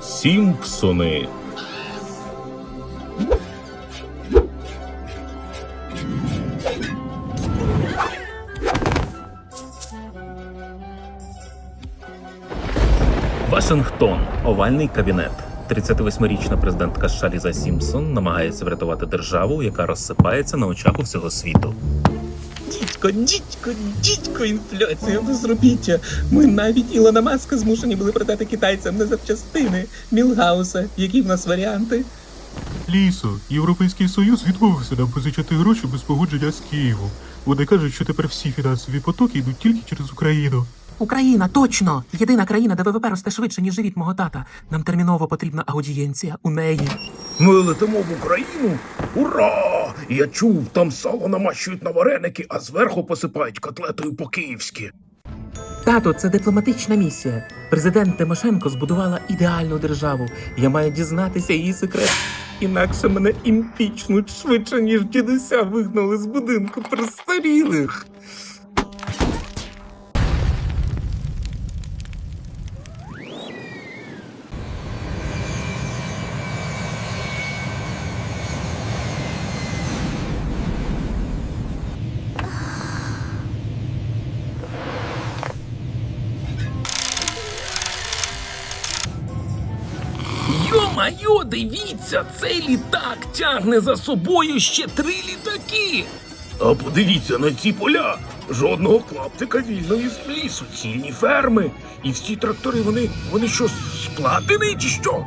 Сімпсони. Вашингтон. Овальний кабінет. 38-річна президентка США Ліза Сімпсон намагається врятувати державу, яка розсипається на очах у всього світу. Дідько, дідько, дідько, інфляція, безробіття. Ми навіть Ілона Маска змушені були продати китайцям на запчастини Мілгауса. Які в нас варіанти? Лісо, Європейський Союз відмовився нам позичати гроші без погодження з Києвом. Вони кажуть, що тепер всі фінансові потоки йдуть тільки через Україну. Україна, точно! Єдина країна, де ВВП росте швидше, ніж живіт мого тата. Нам терміново потрібна аудієнція у неї. Ми летимо в Україну. Ура! Я чув, там сало намащують на вареники, а зверху посипають котлетою по-київськи. Тато, це дипломатична місія. Президент Тимошенко збудувала ідеальну державу. Я маю дізнатися її секрет. Інакше мене імпічнуть швидше, ніж дідуся вигнали з будинку престарілих. Йо-майо, дивіться, цей літак тягне за собою ще три літаки. А подивіться на ці поля. Жодного клаптика вільної з лісу, цільні ферми. І всі трактори, вони, вони що, сплатені чи що?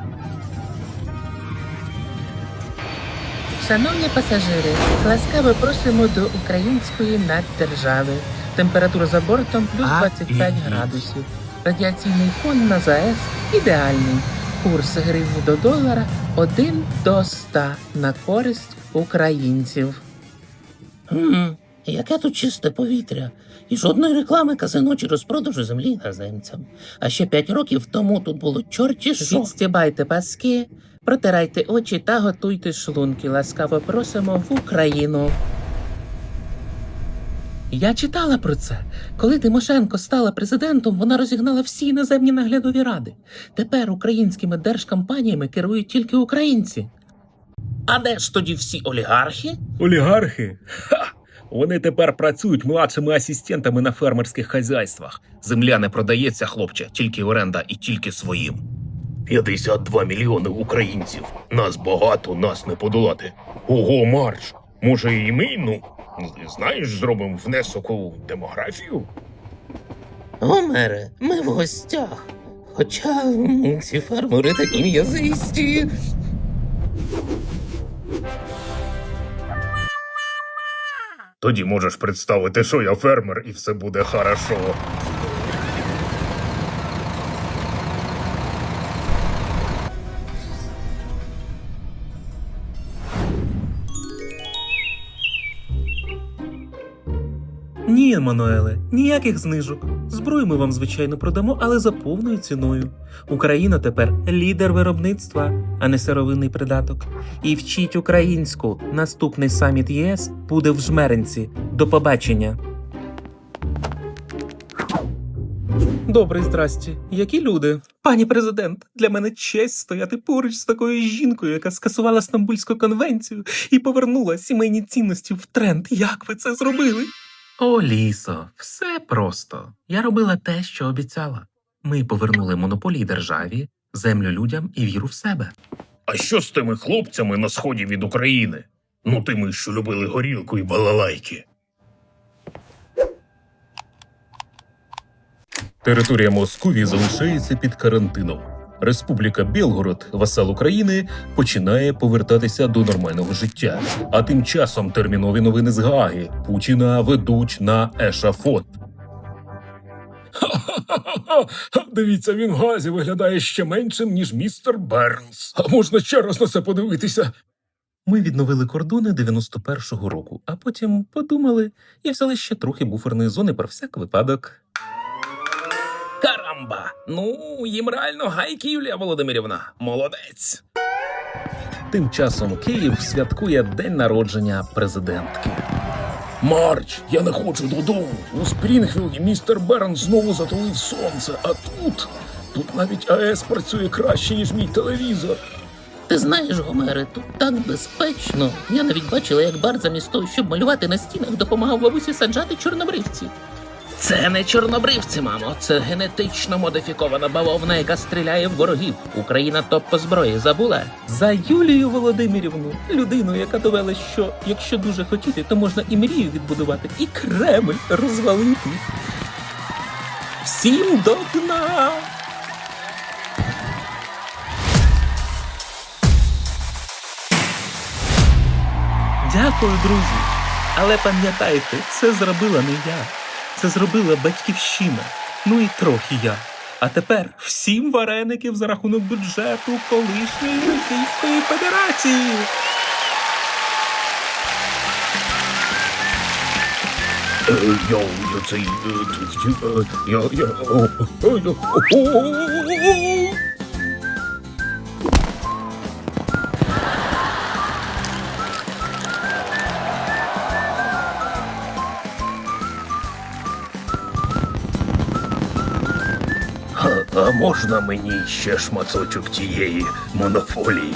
Шановні пасажири, ласкаво просимо до української наддержави. Температура за бортом плюс 25 градусів. Радіаційний фон на ЗАЕС ідеальний. Курс гривні до долара 1 до 100 на користь українців. Хм, яке тут чисте повітря. І жодної реклами казино чи розпродажу землі іноземцям. А ще п'ять років тому тут було чорті що. Відстібайте паски, протирайте очі та готуйте шлунки. Ласкаво просимо в Україну. Я читала про це. Коли Тимошенко стала президентом, вона розігнала всі іноземні наглядові ради. Тепер українськими держкомпаніями керують тільки українці. А де ж тоді всі олігархи? Олігархи? Ха! Вони тепер працюють младшими асистентами на фермерських хазяйствах. Земля не продається, хлопче, тільки оренда і тільки своїм. 52 мільйони українців. Нас багато, нас не подолати. Ого, марш! Може, і ми, ну, знаєш, зробимо внесок у демографію? Гомере, ми в гостях. Хоча м, ці фермери такі м'язисті. Тоді можеш представити, що я фермер, і все буде хорошо. Ні, Еммануеле, ніяких знижок. Зброю ми вам, звичайно, продамо, але за повною ціною. Україна тепер лідер виробництва, а не сировинний придаток. І вчіть українську. Наступний саміт ЄС буде в жмеренці. До побачення. Добрий здрасті. Які люди? Пані президент, для мене честь стояти поруч з такою жінкою, яка скасувала Стамбульську конвенцію і повернула сімейні цінності в тренд. Як ви це зробили? О, лісо, все просто. Я робила те, що обіцяла. Ми повернули монополії державі, землю людям і віру в себе. А що з тими хлопцями на сході від України? Ну, тими, що любили горілку і балалайки. Територія Московії залишається під карантином. Республіка Білгород, васал України, починає повертатися до нормального життя. А тим часом термінові новини з Гааги Путіна ведуть на ешафот. Дивіться, він в газі виглядає ще меншим, ніж містер Бернс. А можна ще раз на це подивитися? Ми відновили кордони 91-го року, а потім подумали і взяли ще трохи буферної зони про всяк випадок. Карамба! Ну, їм реально гайки, Юлія Володимирівна. Молодець. Тим часом Київ святкує день народження президентки. Марч, я не хочу додому. У Спрінгфілді містер Берн знову затулив сонце, а тут. Тут навіть АЕС працює краще, ніж мій телевізор. Ти знаєш, Гомере, тут так безпечно. Я навіть бачила, як Барт замість того, щоб малювати на стінах, допомагав бабусі саджати чорнобривці. Це не чорнобривці, мамо, це генетично модифікована бавовна, яка стріляє в ворогів. Україна топ по зброї забула. За Юлію Володимирівну, людину, яка довела, що якщо дуже хотіти, то можна і мрію відбудувати, і Кремль розвалити. Всім до дна! Дякую, друзі. Але пам'ятайте, це зробила не я. Це зробила батьківщина. Ну і трохи я. А тепер всім вареників за рахунок бюджету колишньої Російської Федерації. Я цей. А можна мені ще шматочок тієї монополії?